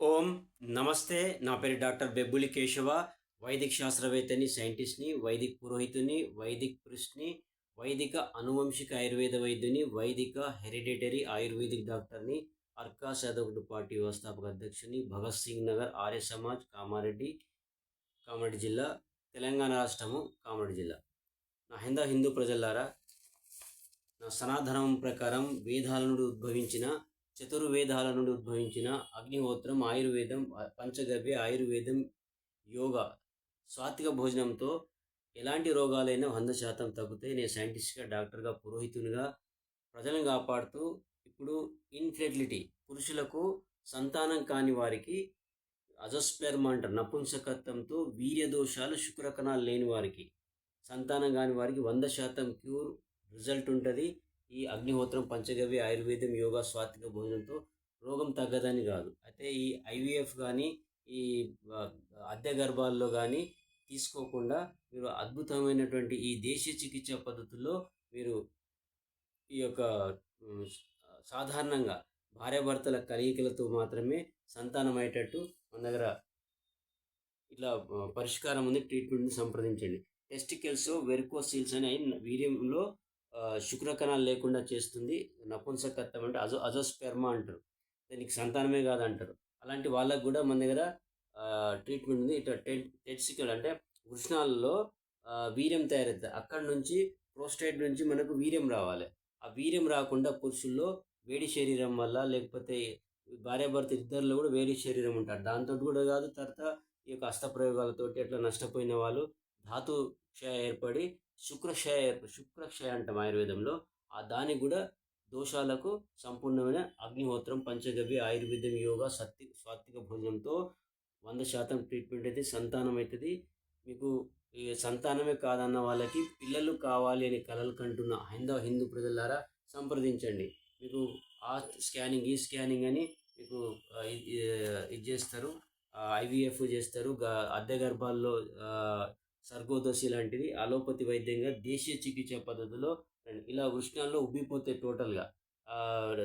ఓం నమస్తే నా పేరు డాక్టర్ బెబ్బులి కేశవ వైదిక శాస్త్రవేత్తని సైంటిస్ట్ని వైదిక్ పురోహితుని వైదిక్ పురుష్ని వైదిక అనువంశిక ఆయుర్వేద వైద్యుని వైదిక హెరిడిటరీ ఆయుర్వేదిక్ డాక్టర్ని అర్కా సదగుడు పార్టీ వ్యవస్థాపక అధ్యక్షుని భగత్ సింగ్ నగర్ ఆర్య సమాజ్ కామారెడ్డి కామారెడ్డి జిల్లా తెలంగాణ రాష్ట్రము కామారెడ్డి జిల్లా. నా హింద హిందూ ప్రజలారా నా సనాతనం ప్రకారం వేదాల నుండి ఉద్భవించిన చతుర్వేదాల నుండి ఉద్భవించిన అగ్నిహోత్రం ఆయుర్వేదం పంచగవ్య ఆయుర్వేదం యోగా సాత్విక భోజనంతో ఎలాంటి రోగాలైనా వంద శాతం తగ్గుతాయి. నేను సైంటిస్ట్గా డాక్టర్గా పురోహితునిగా ప్రజలను కాపాడుతూ ఇప్పుడు ఇన్ఫెర్టిలిటీ పురుషులకు సంతానం కాని వారికి అజస్పెర్మ అంటారు. నపుంసకత్వంతో వీర్య దోషాలు శుక్రకణాలు లేని వారికి సంతానం కాని వారికి వంద శాతం క్యూర్ రిజల్ట్ ఉంటుంది. ఈ అగ్నిహోత్రం పంచగవ్య ఆయుర్వేదం యోగా స్వాతిక భోజనంతో రోగం తగ్గదని కాదు. అయితే ఈ ఐవీఎఫ్ కానీ ఈ అద్దె గర్భాల్లో కానీ తీసుకోకుండా మీరు అద్భుతమైనటువంటి ఈ దేశీయ చికిత్స పద్ధతుల్లో మీరు ఈ యొక్క సాధారణంగా భార్యాభర్తల కలయికలతో మాత్రమే సంతానం అయ్యేటట్టు మన దగ్గర ఇట్లా పరిష్కారం ఉంది ట్రీట్మెంట్ని సంప్రదించండి. టెస్టికల్స్ వెరికోసీల్స్ అనే వీర్యంలో శుక్రకణాలు లేకుండా చేస్తుంది. నపుంసకత్వం అంటే అజో అజోస్పెర్మా అంటారు. దానికి సంతానమే కాదంటారు. అలాంటి వాళ్ళకు కూడా మన దగ్గర ట్రీట్మెంట్ ఉంది. ఇట్లా టెట్సికల్ అంటే వృష్ణాలలో వీర్యం తయారవుతుంది. అక్కడ నుంచి ప్రోస్టేట్ నుంచి మనకు వీర్యం రావాలి. ఆ వీర్యం రాకుండా పురుషుల్లో వేడి శరీరం వల్ల లేకపోతే భార్యాభర్త ఇద్దరిలో కూడా వేడి శరీరం ఉంటారు. దాంతో కూడా కాదు తర్వాత ఈ యొక్క హస్తప్రయోగాలతోటి అట్లా నష్టపోయిన వాళ్ళు ధాతు క్షయ ఏర్పడి శుక్రక్షయ శుక్రక్షయ అంటాం ఆయుర్వేదంలో. ఆ దానికి కూడా దోషాలకు సంపూర్ణమైన అగ్నిహోత్రం పంచగవ్య ఆయుర్వేదం యోగా సత్తి సాత్విక భోజనంతో వంద శాతం ట్రీట్మెంట్ అయితే సంతానం అవుతుంది మీకు సంతానమే కాదన్న వాళ్ళకి పిల్లలు కావాలి అని కలలు కంటున్న హైందవ హిందూ ప్రజలారా సంప్రదించండి. మీకు ఆ స్కానింగ్ ఈ స్కానింగ్ అని మీకు ఇది చేస్తారు. ఐవీఎఫ్ చేస్తారు. అద్దె గర్భాల్లో సర్గోదశి లాంటిది. అలోపతి వైద్యంగా దేశీయ చికిత్స పద్ధతిలో ఇలా వృష్ణాల్లో ఉబ్బిపోతే టోటల్గా.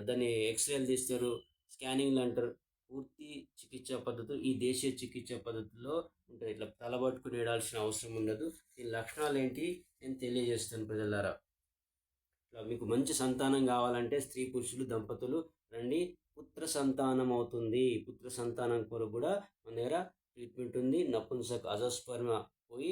దాన్ని ఎక్స్రేలు తీస్తారు స్కానింగ్లు అంటారు. పూర్తి చికిత్స పద్ధతులు ఈ దేశీయ చికిత్స పద్ధతిలో ఉంటుంది ఇట్లా తలబట్టుకుని వేయాల్సిన అవసరం ఉండదు. దీని లక్షణాలు ఏంటి? నేను తెలియజేస్తాను ప్రజలారా. ఇట్లా మీకు మంచి సంతానం కావాలంటే స్త్రీ పురుషులు దంపతులు రండి. పుత్ర సంతానం అవుతుంది. పుత్ర సంతానం కొరకు కూడా మన దగ్గర ట్రీట్మెంట్ ఉంది. నపుంసక్ అజస్పర్మ పోయి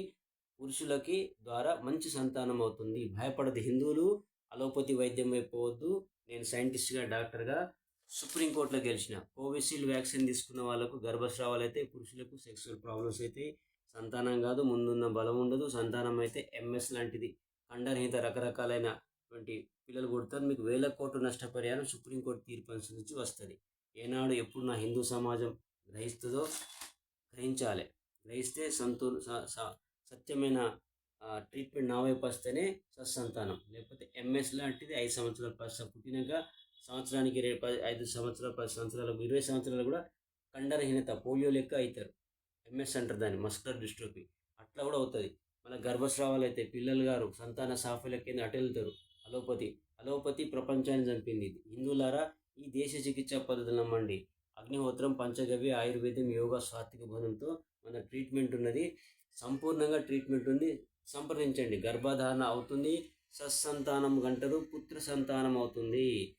పురుషులకి ద్వారా మంచి సంతానం అవుతుంది భయపడదు హిందువులు అలోపతి వైద్యం అయిపోవద్దు నేను సైంటిస్ట్గా డాక్టర్గా సుప్రీంకోర్టులో గెలిచిన. కోవిషీల్డ్ వ్యాక్సిన్ తీసుకున్న వాళ్ళకు గర్భస్రావాలు అయితే పురుషులకు సెక్సువల్ ప్రాబ్లమ్స్ అయితే సంతానం కాదు ముందున్న బలం ఉండదు. సంతానం అయితే ఎంఎస్ లాంటిది. కండరహిత రకరకాలైనటువంటి పిల్లలు కొడుతారు మీకు వేల కోట్లు నష్టపరిహారం సుప్రీంకోర్టు తీర్పు అనుసరించి వస్తుంది. ఏనాడు ఎప్పుడు నా హిందూ సమాజం గ్రహిస్తుందో గ్రహించాలి. గ్రహిస్తే సంతూ స- స- సత్యమైన ట్రీట్మెంట్ నా వైపు వస్తేనే సత్సంతానం. లేకపోతే ఎంఎస్ లాంటిది ఐదు సంవత్సరాల పది పుట్టినాక సంవత్సరానికి రే ఐదు సంవత్సరాలు పది సంవత్సరాలకు ఇరవై సంవత్సరాలు కూడా కండరహీనత పోలియో లెక్క అవుతారు ఎంఎస్ అంటారు దాన్ని మస్కులర్ డిస్ట్రోఫీ. అట్లా కూడా అవుతుంది. మన గర్భస్రావాలు అయితే పిల్లలు గారు సంతాన సాఫల్య కింద అటు వెళ్తారు అలోపతి అలోపతి ప్రపంచాన్ని చంపింది ఇది. హిందువులారా ఈ దేశ చికిత్సా పద్ధతులు నమ్మండి. అగ్నిహోత్రం పంచగవ్య ఆయుర్వేదం యోగా సాత్విక బంధంతో మన ట్రీట్మెంట్ ఉన్నది. సంపూర్ణంగా ట్రీట్మెంట్ ఉంది. సంప్రదించండి. గర్భధారణ అవుతుంది. సత్సంతానం గంటరు పుత్ర సంతానం అవుతుంది.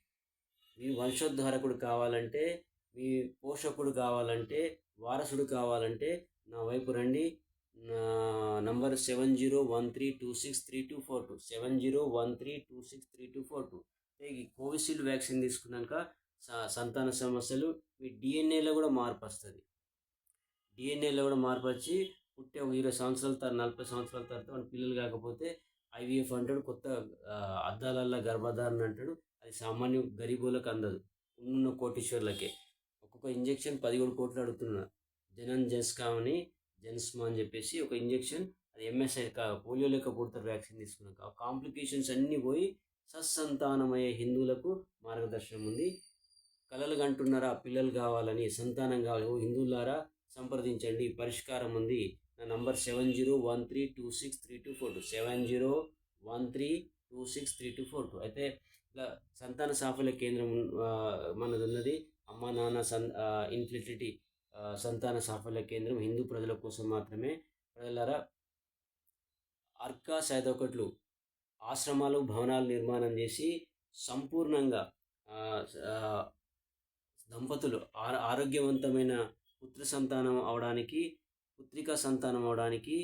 మీ వంశోద్ధారకుడు కావాలంటే మీ పోషకుడు కావాలంటే వారసుడు కావాలంటే నా వైపు రండి. నా number seven zero one three two six three two four two. Seven zero one three two six three two four two. ఈ కోవిషీల్డ్ వ్యాక్సిన్ తీసుకున్నాక స- సంతాన సమస్యలు మీ డిఎన్ఏలో కూడా మార్పు వస్తుంది. డిఎన్ఏలో కూడా మార్పు వచ్చి పుట్టే ఒక ఇరవై సంవత్సరాల తర్వాత నలభై సంవత్సరాల తర్వాత మన పిల్లలు కాకపోతే ఐవీఎఫ్ అంటాడు కొత్త ఆ, అద్దాలల్లో గర్భధారణ అంటాడు. అది సామాన్య గరీబులకు అందదు. ఉన్న కోటీశ్వర్లకే. ఒక్కొక్క ఇంజెక్షన్ పదిహేడు కోట్లు అడుగుతున్నారు జనన్ జెన్స్కా అని జెన్స్మా అని చెప్పేసి ఒక ఇంజెక్షన్ అది ఎంఎస్ఐ పోలియో లెక్క పుడతారు వ్యాక్సిన్ తీసుకున్నాక. ఆ కాంప్లికేషన్స్ అన్నీ పోయి సత్సంతానమయ్యే హిందువులకు మార్గదర్శనం ఉంది. కలలు కంటున్నారా పిల్లలు కావాలని సంతానం కావాలి. ఓ హిందువులారా సంప్రదించండి. పరిష్కారం ఉంది. నా number seven zero one three two six three two four two. Seven zero one three two six three two four two. అయితే ఇలా సంతాన సాఫల్య కేంద్రం మనది ఉన్నది అమ్మ నాన్న సన్ ఇన్ఫెర్టిలిటీ సంతాన సాఫల్య కేంద్రం హిందూ ప్రజల కోసం మాత్రమే. ప్రజలారా అర్కా సైదొకట్లు ఆశ్రమాలు భవనాలు నిర్మాణం చేసి సంపూర్ణంగా దంపతులు ఆర- ఆరోగ్యవంతమైన పుత్ర సంతానం అవడానికి పుత్రికా సంతానం అవడానికి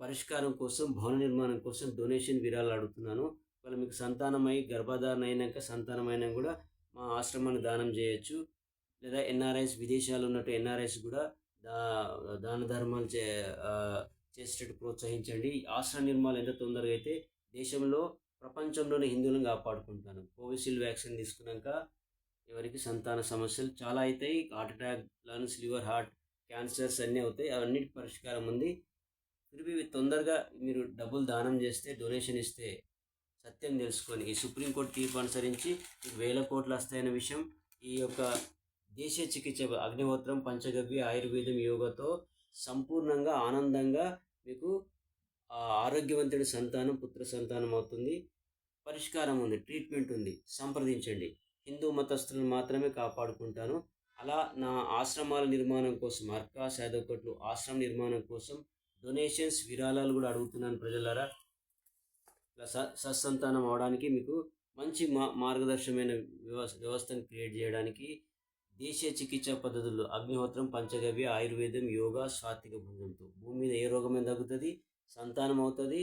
పరిష్కారం కోసం భవన నిర్మాణం కోసం డొనేషన్ విరాళాలు అడుగుతున్నాను. ఒకవేళ మీకు సంతానమై గర్భధారణ అయినాక సంతానమైనా కూడా మా ఆశ్రమాన్ని దానం చేయొచ్చు. లేదా ఎన్ఆర్ఐస్ విదేశాలు ఉన్నట్టు ఎన్ఆర్ఐస్ కూడా దా దాన ధర్మాలు చే చేసేటట్టు ప్రోత్సహించండి. ఆశ్రమ నిర్మాణం ఎంత తొందరగా అయితే దేశంలో ప్రపంచంలోనే హిందువులను కాపాడుకుంటాను. కోవిషీల్డ్ వ్యాక్సిన్ తీసుకున్నాక ఎవరికి సంతాన సమస్యలు చాలా అవుతాయి heart attack lungs liver heart cancers అన్నీ అవుతాయి. అవన్నిటి పరిష్కారం ఉంది. తిరిగి తొందరగా మీరు డబ్బులు దానం చేస్తే డొనేషన్ ఇస్తే సత్యం తెలుసుకొని ఈ సుప్రీంకోర్టు తీర్పు అనుసరించి మీకు వేల కోట్లు వస్తాయన్న విషయం ఈ యొక్క దేశీయ చికిత్స అగ్నిహోత్రం పంచగవ్య ఆయుర్వేదం యోగాతో సంపూర్ణంగా ఆనందంగా మీకు ఆరోగ్యవంతుడి సంతానం పుత్ర సంతానం అవుతుంది. పరిష్కారం ఉంది ట్రీట్మెంట్ ఉంది. సంప్రదించండి. హిందూ మతస్థులను మాత్రమే కాపాడుకుంటాను. అలా నా ఆశ్రమాల నిర్మాణం కోసం అర్కా సాధోకట్లు ఆశ్రమ నిర్మాణం కోసం డొనేషన్స్ విరాళాలు కూడా అడుగుతున్నాను ప్రజలారా. ఇలా స సత్సంతానం అవడానికి మీకు మంచి మా మార్గదర్శకమైన వ్యవస్థ వ్యవస్థను క్రియేట్ చేయడానికి దేశీయ చికిత్సా పద్ధతుల్లో అగ్నిహోత్రం పంచగవ్య ఆయుర్వేదం యోగా స్వాతిక భోజనంతో భూమి మీద ఏ రోగమైన తగ్గుతుంది సంతానం అవుతుంది.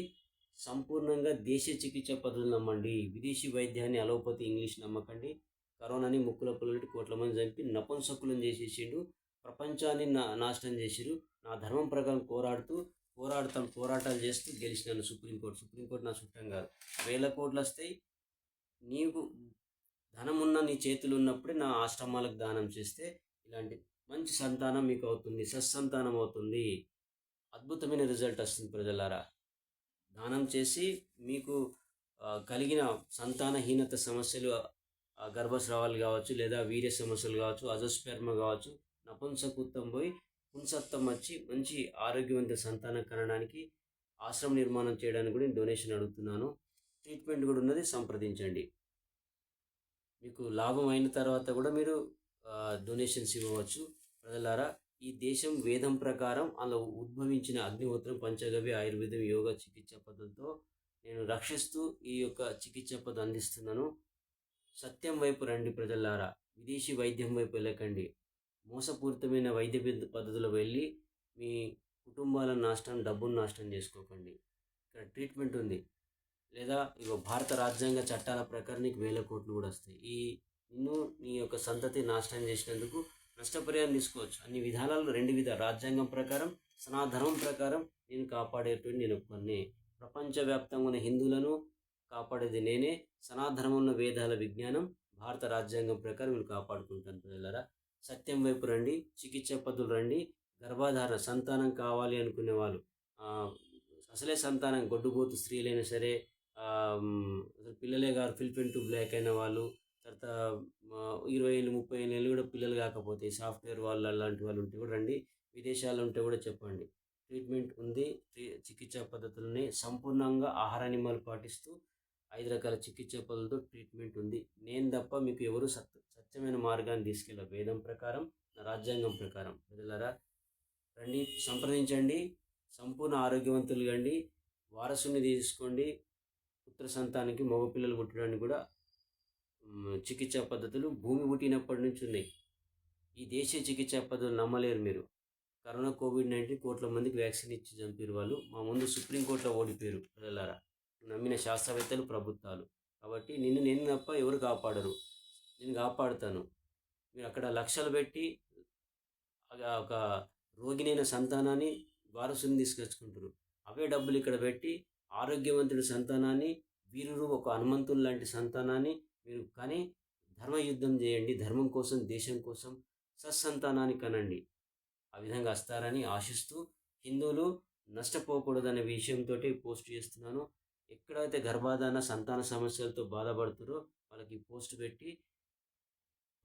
సంపూర్ణంగా దేశీయ చికిత్సా పద్ధతులు నమ్మండి. విదేశీ వైద్యాన్ని అలోపతి ఇంగ్లీష్ నమ్మకండి. కరోనాని ముక్కుల పుల్లటి కోట్ల మంది చంపి నపుంసకులను చేసేసిండు. ప్రపంచాన్ని నా నాశనం చేసిరు. నా ధర్మం ప్రకారం పోరాడుతూ పోరాడుతాను పోరాటాలు చేస్తూ గెలిచినాను సుప్రీంకోర్టు. సుప్రీంకోర్టు నా చుట్టం కాదు. వేల కోట్లు వస్తాయి నీకు ధనం ఉన్న నీ చేతులు ఉన్నప్పుడే నా ఆశ్రమాలకు దానం చేస్తే ఇలాంటి మంచి సంతానం మీకు అవుతుంది సత్సంతానం అవుతుంది. అద్భుతమైన రిజల్ట్ వస్తుంది ప్రజలారా. దానం చేసి మీకు కలిగిన సంతానహీనత సమస్యలు గర్భస్రావాలు కావచ్చు లేదా వీర్య సమస్యలు కావచ్చు అజస్పెర్మ కావచ్చు నపుంసకుత్వం పోయి పుంసత్వం వచ్చి మంచి ఆరోగ్యవంత సంతానం కనడానికి ఆశ్రమ నిర్మాణం చేయడానికి కూడా నేను డొనేషన్ అడుగుతున్నాను. ట్రీట్మెంట్ కూడా ఉన్నది సంప్రదించండి. మీకు లాభం అయిన తర్వాత కూడా మీరు డొనేషన్స్ ఇవ్వవచ్చు. ప్రజలారా ఈ దేశం వేదం ప్రకారం అలా ఉద్భవించిన అగ్నిహోత్రం పంచగవ్య ఆయుర్వేదం యోగా చికిత్స పద్ధతితో నేను రక్షిస్తూ ఈ యొక్క చికిత్స పద్ధతి అందిస్తున్నాను. సత్యం వైపు రండి ప్రజలారా. విదేశీ వైద్యం వైపు వెళ్ళకండి. మోసపూరితమైన వైద్య పద్ధతులు వెళ్ళి మీ కుటుంబాల నాశనం డబ్బును నాశనం చేసుకోకండి. ఇక్కడ ట్రీట్మెంట్ ఉంది. లేదా ఇగో భారత రాజ్యాంగ చట్టాల ప్రకారం నీకు వేల కోట్లు కూడా వస్తాయి. ఈ నిన్ను నీ యొక్క సంతతి నాశనం చేసినందుకు నష్టపరిహారం తీసుకోవచ్చు. అన్ని విధానాలు రెండు విధ రాజ్యాంగం ప్రకారం సనాధర్మం ప్రకారం నేను కాపాడేటువంటి నేను కొన్ని ప్రపంచవ్యాప్తంగా ఉన్న హిందువులను కాపాడేది నేనే. సనాధర్మంలో ఉన్న వేదాల విజ్ఞానం భారత రాజ్యాంగం ప్రకారం నేను కాపాడుకుంటాను పిల్లలరా. సత్యం వైపు రండి చికిత్స పద్ధతులు రండి గర్భధారణ సంతానం కావాలి అనుకునే వాళ్ళు అసలే సంతానం గొడ్డుబోతు స్త్రీలైనా సరే అసలు పిల్లలే గారు ఫిల్పిన్ టు బ్లాక్ అయిన వాళ్ళు తర్వాత ఇరవై ఏళ్ళు ముప్పై ఏళ్ళు కూడా పిల్లలు కాకపోతే సాఫ్ట్వేర్ వాళ్ళు అలాంటి వాళ్ళు ఉంటే కూడా రండి విదేశాల్లో ఉంటే కూడా చెప్పండి. ట్రీట్మెంట్ ఉంది చికిత్సా పద్ధతులని సంపూర్ణంగా ఆహార నియమాలు పాటిస్తూ ఐదు రకాల చికిత్స పద్ధతులతో ట్రీట్మెంట్ ఉంది. నేను తప్ప మీకు ఎవరు సత్ సత్యమైన మార్గాన్ని తీసుకెళ్ళ వేదం ప్రకారం నా రాజ్యాంగం ప్రకారం. ప్రజలారా రండి సంప్రదించండి సంపూర్ణ ఆరోగ్యవంతులు కండి వారసుని తీసుకోండి పుత్ర సంతానికి మగపిల్లలు పుట్టడానికి కూడా చికిత్స చికిత్సా పద్ధతులు భూమి పుట్టినప్పటి నుంచి ఉన్నాయి. ఈ దేశీయ చికిత్సా పద్ధతులు నమ్మలేరు మీరు. కరోనా కోవిడ్ నైన్టీన్ కోట్ల మందికి వ్యాక్సిన్ ఇచ్చి చంపారు వాళ్ళు. మా ముందు సుప్రీంకోర్టులో ఓడిపోయారు. ప్రజలారా నమ్మిన శాస్త్రవేత్తలు ప్రభుత్వాలు. కాబట్టి నిన్ను నేను తప్ప ఎవరు కాపాడరు. నేను కాపాడుతాను. మీరు అక్కడ లక్షలు పెట్టి ఒక- ఒక రోగినైన సంతానాన్ని వారసుని తీసుకొచ్చుకుంటారు అవే డబ్బులు ఇక్కడ పెట్టి ఆరోగ్యవంతుడి సంతానాన్ని వీరుడు ఒక హనుమంతుని లాంటి సంతానాన్ని మీరు కానీ ధర్మయుద్ధం చేయండి. ధర్మం కోసం దేశం కోసం సత్సంతానాన్ని కనండి. ఆ విధంగా వస్తారని ఆశిస్తూ హిందువులు నష్టపోకూడదనే విషయంతో పోస్ట్ చేస్తున్నాను. ఎక్కడైతే గర్భాధాన సంతాన సమస్యలతో బాధపడుతారో వాళ్ళకి పోస్ట్ పెట్టి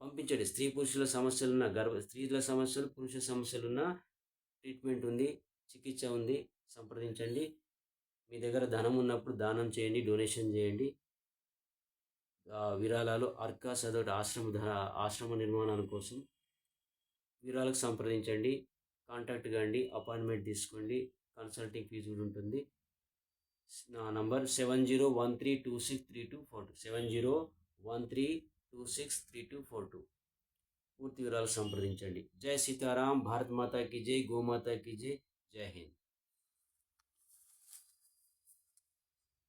పంపించండి. స్త్రీ పురుషుల సమస్యలున్న గర్భ స్త్రీల సమస్యలు పురుష సమస్యలున్న ట్రీట్మెంట్ ఉంది చికిత్స ఉంది సంప్రదించండి. మీ దగ్గర ధనం ఉన్నప్పుడు దానం చేయండి డొనేషన్ చేయండి. విరాళాలు అర్కా సదోటి ఆశ్రమ ధర ఆశ్రమ నిర్మాణాల కోసం విరాళకు సంప్రదించండి. కాంటాక్ట్ కాండి అపాయింట్మెంట్ తీసుకోండి. కన్సల్టింగ్ ఫీజు కూడా ఉంటుంది. నా number seven zero one three two six three two four two seven zero one three two six three two four two పూర్తి వివరాలు సంప్రదించండి జై సీతారాం భారత్ మాతా की जय గోమాతా की जय జై హింద్